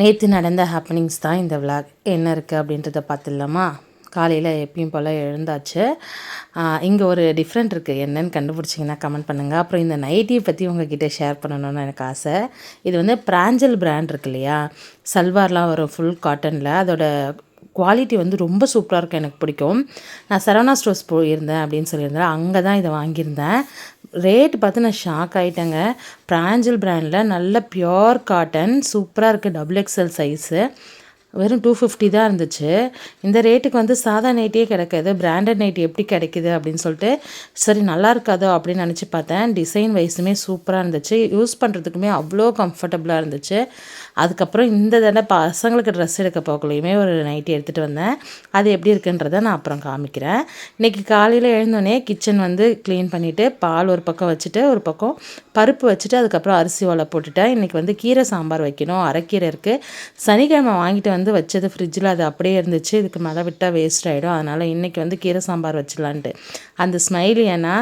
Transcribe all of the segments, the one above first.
நேற்று நடந்த ஹாப்பனிங்ஸ் தான் இந்த விளாக் என்ன இருக்குது அப்படின்றத பார்த்துடலாமா? காலையில் எப்பயும் போல் எழுந்தாச்சு. இங்கே ஒரு டிஃப்ரெண்ட் இருக்குது என்னன்னு கண்டுபிடிச்சிங்கன்னா கமெண்ட் பண்ணுங்கள் அப்புறம் இந்த நைட்டியை பற்றி உங்ககிட்ட ஷேர் பண்ணணும்னு எனக்கு ஆசை. இது வந்து பிராஞ்சல் பிராண்ட் இருக்கு இல்லையா? சல்வார்லாம் வரும் ஃபுல் காட்டனில் அதோட குவாலிட்டி வந்து ரொம்ப சூப்பராக இருக்கும் எனக்கு பிடிக்கும். நான் சரவணா ஸ்டோர்ஸ் போயிருந்தேன் அப்படின்னு சொல்லியிருந்தேன். அங்கே தான் இதை வாங்கியிருந்தேன். ரேட் பார்த்து நான் ஷாக் ஆகிட்டேங்க பிராஞ்சல் பிராண்டில் நல்ல பியோர் காட்டன் சூப்பராக இருக்குது டபுள் எக்ஸ்எல் சைஸு வெறும் டூ ஃபிஃப்டி தான் இருந்துச்சு. இந்த ரேட்டுக்கு வந்து சாதா நைட்டியே கிடைக்காது. பிராண்டட் நைட்டி எப்படி கிடைக்குது அப்படின்னு சொல்லிட்டு சரி நல்லா இருக்காதோ அப்படின்னு நினச்சி பார்த்தேன். டிசைன் வைஸுமே சூப்பராக இருந்துச்சு. யூஸ் பண்ணுறதுக்குமே அவ்வளோ கம்ஃபர்டபுளாக இருந்துச்சு. அதுக்கப்புறம் இந்த தடவை பசங்களுக்கு ட்ரெஸ் எடுக்க போகலையுமே ஒரு நைட்டி எடுத்துகிட்டு வந்தேன். அது எப்படி இருக்குன்றதை நான் அப்புறம் காமிக்கிறேன். இன்றைக்கி காலையில் எழுந்தோடனே கிச்சன் வந்து க்ளீன் பண்ணிவிட்டு பால் ஒரு பக்கம் வச்சுட்டு ஒரு பக்கம் பருப்பு வச்சுட்டு அதுக்கப்புறம் அரிசி ஓலை போட்டுட்டேன். இன்றைக்கி வந்து கீரை சாம்பார் வைக்கணும். அரைக்கீரை இருக்குது சனிக்கிழமை வாங்கிட்டு வந்து வச்சது ஃப்ரிட்ஜில் அது அப்படியே இருந்துச்சு. இதுக்கு மேலே விட்டால் வேஸ்ட் ஆகிடும் அதனால் இன்றைக்கி வந்து கீரை சாம்பார் வச்சிடலான்ட்டு. அந்த ஸ்மைல் ஏன்னா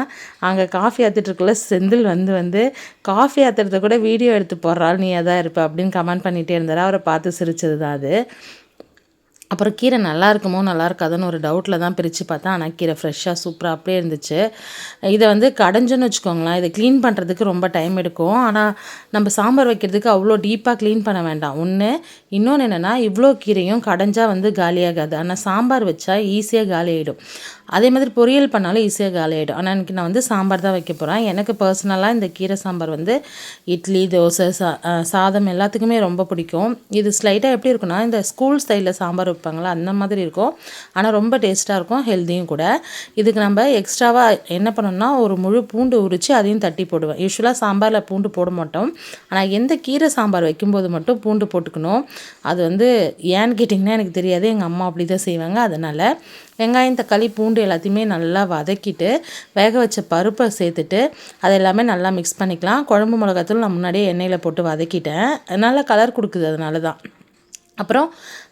அங்கே காஃபி ஆற்றுட்டுருக்குள்ள செந்தில் வந்து வந்து காஃபி ஆற்றுறத கூட வீடியோ எடுத்து போடுறாள் நீ அதான் இருப்ப அப்படின்னு கமெண்ட் பண்ணிகிட்டே இருந்தார். அவரை பார்த்து சிரிச்சது தான் அது. அப்புறம் கீரை நல்லா இருக்குமோ நல்லா இருக்காதுன்னு ஒரு டவுட்டில் தான் பிரித்து பார்த்தேன். ஆனால் கீரை ஃப்ரெஷ்ஷாக சூப்பராக அப்படியே இருந்துச்சு. இதை வந்து கடைஞ்சோன்னு வச்சுக்கோங்களேன் இதை க்ளீன் பண்ணுறதுக்கு ரொம்ப டைம் எடுக்கும். ஆனால் நம்ம சாம்பார் வைக்கிறதுக்கு அவ்வளோ டீப்பாக க்ளீன் பண்ண வேண்டாம். ஒன்று இன்னொன்று என்னென்னா இவ்வளோ கீரையும் கடைஞ்சால் வந்து காலியாகாது. ஆனால் சாம்பார் வச்சா ஈஸியாக காலி ஆகிடும் அதே மாதிரி பொரியல் பண்ணாலும் ஈஸியாக காலி ஆகிடும் ஆனால் எனக்கு நான் வந்து சாம்பார் தான் வைக்க போகிறேன் எனக்கு பர்சனலாக இந்த கீரை சாம்பார் வந்து இட்லி தோசை சா சாதம் எல்லாத்துக்குமே ரொம்ப பிடிக்கும். இது ஸ்லைட்டாக எப்படி இருக்குன்னா இந்த ஸ்கூல் ஸ்டைலில் சாம்பார் வைப்பாங்களா அந்த மாதிரி இருக்கும். ஆனால் ரொம்ப டேஸ்ட்டாக இருக்கும் ஹெல்த்தியும் கூட. இதுக்கு நம்ம எக்ஸ்ட்ராவாக என்ன பண்ணணும்னா ஒரு முழு பூண்டு உரித்து அதையும் தட்டி போடுவேன். யூஸ்வலாக சாம்பாரில் பூண்டு போட மாட்டோம். ஆனால் எந்த கீரை சாம்பார் வைக்கும்போது மட்டும் பூண்டு போட்டுக்கணும். அது வந்து ஏன்னு கேட்டிங்கன்னா எனக்கு தெரியாது. எங்கள் அம்மா அப்படி தான் செய்வாங்க. அதனால் வெங்காயம் தக்காளி பூண்டு எல்லாத்தையுமே நல்லா வதக்கிட்டு வேக வச்ச பருப்பை சேர்த்துட்டு அது எல்லாமே நல்லா மிக்ஸ் பண்ணிக்கலாம். குழம்பு மிளகாத்தூள் நான் முன்னாடியே எண்ணெயில் போட்டு வதக்கிட்டேன். நல்லா கலர் கொடுக்குது அதனால தான் அப்புறம்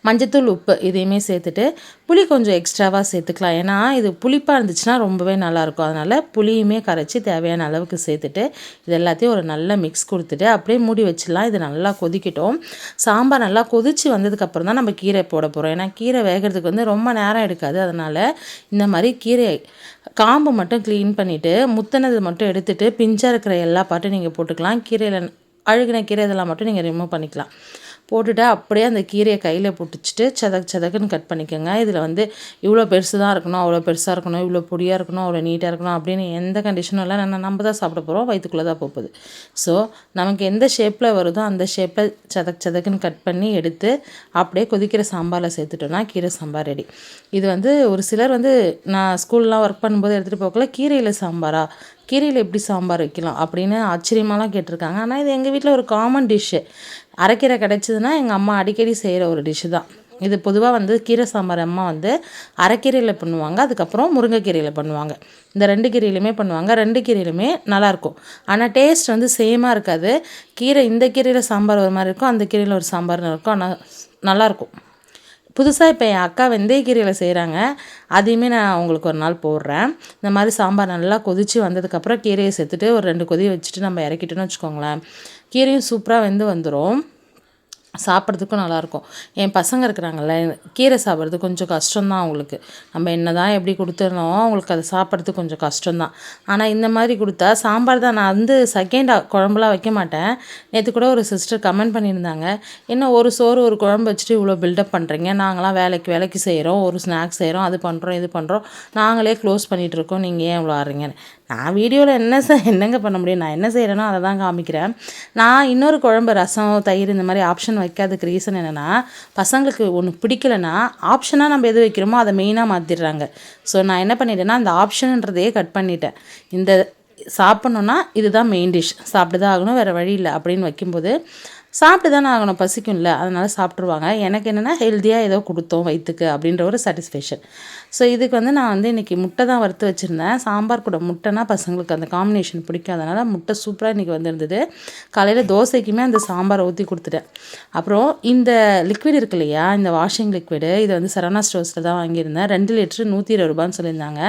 மஞ்சத்தூள் உப்பு இதையுமே சேர்த்துட்டு புளி கொஞ்சம் எக்ஸ்ட்ராவாக சேர்த்துக்கலாம். ஏன்னா இது புளிப்பாக இருந்துச்சுன்னா ரொம்பவே நல்லாயிருக்கும். அதனால் புளியுமே கரைச்சி தேவையான அளவுக்கு சேர்த்துட்டு இது எல்லாத்தையும் ஒரு நல்ல மிக்ஸ் கொடுத்துட்டு அப்படியே மூடி வச்சிடலாம். இது நல்லா கொதிக்கட்டும். சாம்பார் நல்லா கொதித்து வந்ததுக்கப்புறம் தான் நம்ம கீரை போட போகிறோம் ஏன்னா கீரை வேகிறதுக்கு வந்து ரொம்ப நேரம் எடுக்காது. அதனால் இந்த மாதிரி கீரை காம்பு மட்டும் க்ளீன் பண்ணிவிட்டு முத்தினது மட்டும் எடுத்துகிட்டு பிஞ்சாக இருக்கிற எல்லா பாட்டும் நீங்கள் போட்டுக்கலாம். கீரையில் அழுகின கீரை இதெல்லாம் மட்டும் நீங்கள் ரிமூவ் பண்ணிக்கலாம். போட்டுட்டு அப்படியே அந்த கீரையை கையில் போட்டுச்சிட்டு சதக் சதக்குன்னு கட் பண்ணிக்கோங்க. இதில் வந்து இவ்வளோ பெருசு தான் இருக்கணும் அவ்வளோ பெருசாக இருக்கணும் இவ்வளோ பொடியாக இருக்கணும் அவ்வளோ நீட்டாக இருக்கணும் அப்படின்னு எந்த கண்டிஷனும் இல்லை. நான் நம்ம தான் சாப்பிட போகிறோம் வயிற்றுக்குள்ளே தான் போகுது. ஸோ நமக்கு எந்த ஷேப்பில் வருதோ அந்த ஷேப்பில் சதக் சதக்குன்னு கட் பண்ணி எடுத்து அப்படியே கொதிக்கிற சாம்பாரில் சேர்த்துட்டோன்னா கீரை சாம்பார் ரெடி இது வந்து ஒரு சிலர் வந்து நான் ஸ்கூல்லாம் ஒர்க் பண்ணும்போது எடுத்துகிட்டு போகல கீரையில் சாம்பாரா? கீரையில் எப்படி சாம்பார் வைக்கலாம் அப்படின்னு ஆச்சரியமாலாம் கேட்டிருக்காங்க. ஆனால் இது எங்கள் வீட்டில் ஒரு காமன் டிஷ்ஷு அரைக்கீரை கிடச்சிதுன்னா எங்கள் அம்மா அடிக்கடி செய்கிற ஒரு டிஷ்ஷு தான். இது பொதுவாக வந்து கீரை சாம்பார் அம்மா வந்து அரைக்கீரையில் பண்ணுவாங்க. அதுக்கப்புறம் முருங்கைக்கீரையில் பண்ணுவாங்க. இந்த ரெண்டு கீரையிலுமே பண்ணுவாங்க. ரெண்டு கீரையிலுமே நல்லாயிருக்கும் ஆனால் டேஸ்ட் வந்து சேமாக இருக்காது. கீரை இந்த கீரையில் சாம்பார் ஒரு மாதிரி இருக்கும். அந்த கீரையில் ஒரு சாம்பார் இருக்கும். ஆனால் நல்லாயிருக்கும் புதுசாக இப்போ என் அக்கா வெந்தயக்கீரையில் செய்கிறாங்க அதையுமே நான் உங்களுக்கு ஒரு நாள் போடுறேன். இந்த மாதிரி சாம்பார் நல்லா கொதித்து வந்ததுக்கப்புறம் கீரையை சேர்த்துட்டு ஒரு ரெண்டு கொதி வச்சுட்டு நம்ம இறக்கிட்டோன்னு வச்சுக்கோங்களேன். கீரையும் சூப்பராக வெந்து வந்துடும் சாப்பிட்றதுக்கும் நல்லாயிருக்கும். என் பசங்க இருக்கிறாங்கல்ல கீரை சாப்பிட்றது கொஞ்சம் கஷ்டம்தான் அவங்களுக்கு. நம்ம என்ன தான் எப்படி கொடுத்துருந்தோம் அவங்களுக்கு அதை சாப்பிட்றது கொஞ்சம் கஷ்டம்தான். ஆனால் இந்த மாதிரி கொடுத்தா சாம்பார் தான். நான் வந்து செகண்டாக குழம்புலாம் வைக்க மாட்டேன். நேற்று கூட ஒரு சிஸ்டர் கமெண்ட் பண்ணியிருந்தாங்க. என்ன ஒரு சோறு ஒரு குழம்பு வச்சுட்டு இவ்வளோ பில்டப் பண்ணுறீங்க நாங்களாம் வேலைக்கு வேலைக்கு செய்கிறோம் ஒரு ஸ்நாக்ஸ் செய்கிறோம் அது பண்ணுறோம் இது பண்ணுறோம் நாங்களே க்ளோஸ் பண்ணிகிட்ருக்கோம் நீங்கள் ஏன் இவ்வளோ ஆடுறீங்கன்னு நான் வீடியோவில் என்ன என்னங்க பண்ண முடியும்? நான் என்ன செய்கிறேனோ அதை தான் காமிக்கிறேன். நான் இன்னொரு குழம்பு ரசம் தயிர் இந்த மாதிரி ஆப்ஷன் வைக்காததுக்கு ரீசன் என்னென்னா பசங்களுக்கு ஒன்று பிடிக்கலன்னா ஆப்ஷனாக நம்ம எது வைக்கிறோமோ அதை மெயினாக மாற்றிடுறாங்க ஸோ நான் என்ன பண்ணிட்டேன்னா அந்த ஆப்ஷனுன்றதையே கட் பண்ணிட்டேன். இந்த சாப்பிட்ணுன்னா இதுதான் மெயின் டிஷ் சாப்பிட்டு தான் ஆகணும் வேறு வழி இல்லை அப்படின்னு வைக்கும்போது சாப்பிட்டு தானே ஆகணும் பசிக்கும்ல. அதனால் சாப்பிட்ருவாங்க எனக்கு என்னென்னா ஹெல்த்தியாக ஏதோ கொடுத்தோம் வயிற்றுக்கு அப்படின்ற ஒரு சாட்டிஸ்ஃபேக்ஷன் ஸோ இதுக்கு வந்து நான் வந்து இன்றைக்கி முட்டை தான் வறுத்து வச்சுருந்தேன். சாம்பார் கூட முட்டைனா பசங்களுக்கு அந்த காம்பினேஷன் பிடிக்கும் அதனால் முட்டை சூப்பராக இன்றைக்கி வந்திருந்தது. காலையில் தோசைக்குமே அந்த சாம்பாரை ஊற்றி கொடுத்துட்டேன். அப்புறம் இந்த லிக்விட் இருக்கு இல்லையா இந்த வாஷிங் லிக்விடு இதை வந்து சரவணா ஸ்டோர்ஸில் தான் வாங்கியிருந்தேன். ரெண்டு லிட்ரு நூற்றி இருபது ரூபான்னு சொல்லியிருந்தாங்க.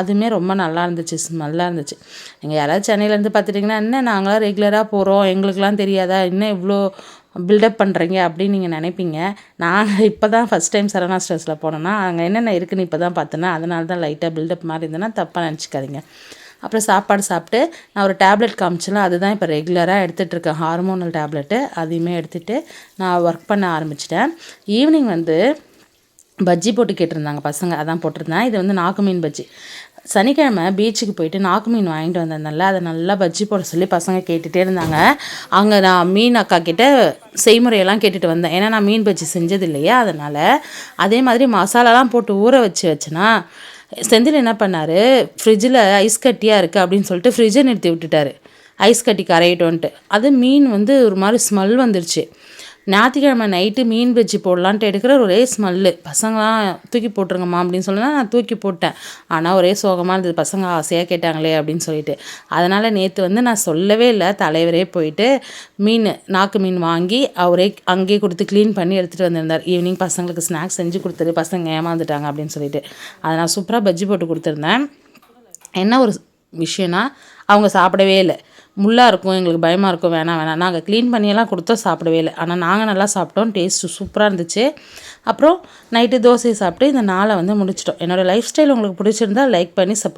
அதுவுமே ரொம்ப நல்லா இருந்துச்சு ஸ்மெல்லாக இருந்துச்சு. நீங்கள் யாராவது சென்னையிலேருந்து பார்த்துட்டிங்கன்னா என்ன நாங்களாம் ரெகுலராக போகிறோம் எங்களுக்கெலாம் தெரியாதா இன்னும் இவ்வளோ பில்டப் பண்ணுறீங்க அப்படின்னு நீங்கள் நினைப்பீங்க. நாங்கள் இப்போ தான் ஃபஸ்ட் டைம் சரவணா ஸ்டோர்ஸில் போனோன்னா அங்கே என்னென்ன இருக்குன்னு இப்போ தான் பார்த்தேன்னா அதனால தான் லைட்டாக பில்டப் மாதிரி இருந்ததுன்னா தப்பாக நினச்சிக்காதீங்க. அப்புறம் சாப்பாடு சாப்பிட்டு நான் ஒரு டேப்லெட் காமிச்சேன் அதுதான் இப்போ ரெகுலராக எடுத்துகிட்ருக்கேன் ஹார்மோனல் டேப்லெட்டு அதையுமே எடுத்துகிட்டு நான் ஒர்க் பண்ண ஆரம்பிச்சிட்டேன். ஈவினிங் வந்து பஜ்ஜி போட்டு கேட்டிருந்தாங்க பசங்க அதான் போட்டிருந்தேன். இது வந்து நாக்கு மீன் பஜ்ஜி சனிக்கிழமை பீச்சுக்கு போயிட்டு நாக்கு மீன் வாங்கிட்டு வந்திருந்தேன்ல அதை நல்லா பஜ்ஜி போட சொல்லி பசங்க கேட்டுகிட்டே இருந்தாங்க. அங்கே நான் மீன் அக்கா கிட்ட செய்முறையெல்லாம் கேட்டுட்டு வந்தேன். ஏன்னா நான் மீன் பஜ்ஜி செஞ்சது இல்லையா? அதனால் அதே மாதிரி மசாலாலாம் போட்டு ஊற வச்சு வச்சேன்னா செந்தில் என்ன பண்ணார்? ஃப்ரிட்ஜில் ஐஸ் கட்டியாக இருக்குது அப்படின்னு சொல்லிட்டு ஃப்ரிட்ஜை நிறுத்தி விட்டுட்டாரு. ஐஸ் கட்டி கரையிட்டோன்ட்டு அது மீன் வந்து ஒரு மாதிரி ஸ்மெல் வந்துருச்சு. ஞாயிற்றுக்கிழமை நைட்டு மீன் பஜ்ஜி போடலான்ட்டு எடுக்கிற ஒரே ஸ்மெல்லு பசங்களாம் தூக்கி போட்டுருங்கம்மா அப்படின்னு சொல்லலாம் நான் தூக்கி போட்டேன். ஆனால் ஒரே சோகமாக இருந்தது. பசங்க ஆசையாக கேட்டாங்களே அப்படின்னு சொல்லிட்டு. அதனால் நேற்று வந்து நான் சொல்லவே இல்லை. தலைவரே போயிட்டு மீன் நாக்கு மீன் வாங்கி அவரே அங்கேயே கொடுத்து க்ளீன் பண்ணி எடுத்துகிட்டு வந்திருந்தார். ஈவினிங் பசங்களுக்கு ஸ்நாக்ஸ் செஞ்சு கொடுத்துரு. பசங்க ஏமாந்துட்டாங்க அப்படின்னு சொல்லிட்டு. அதை நான் சூப்பராக பஜ்ஜி போட்டு கொடுத்துருந்தேன். என்ன ஒரு விஷயம்னா அவங்க சாப்பிடவே இல்லை. முள்ளாக இருக்கும் எங்களுக்கு பயமாக இருக்கும் வேணாம் வேணாம். நாங்கள் க்ளீன் பண்ணியெல்லாம் கொடுத்தோம் சாப்பிடவே இல்லை. ஆனால் நாங்கள் நல்லா சாப்பிட்டோம் டேஸ்ட்டு சூப்பராக இருந்துச்சு. அப்புறம் நைட்டு தோசையை சாப்பிட்டு இந்த நாளை வந்து முடிச்சிட்டோம். என்னோடய லைஃப் ஸ்டைல் உங்களுக்கு பிடிச்சிருந்தா லைக் பண்ணி சப்போர்ட்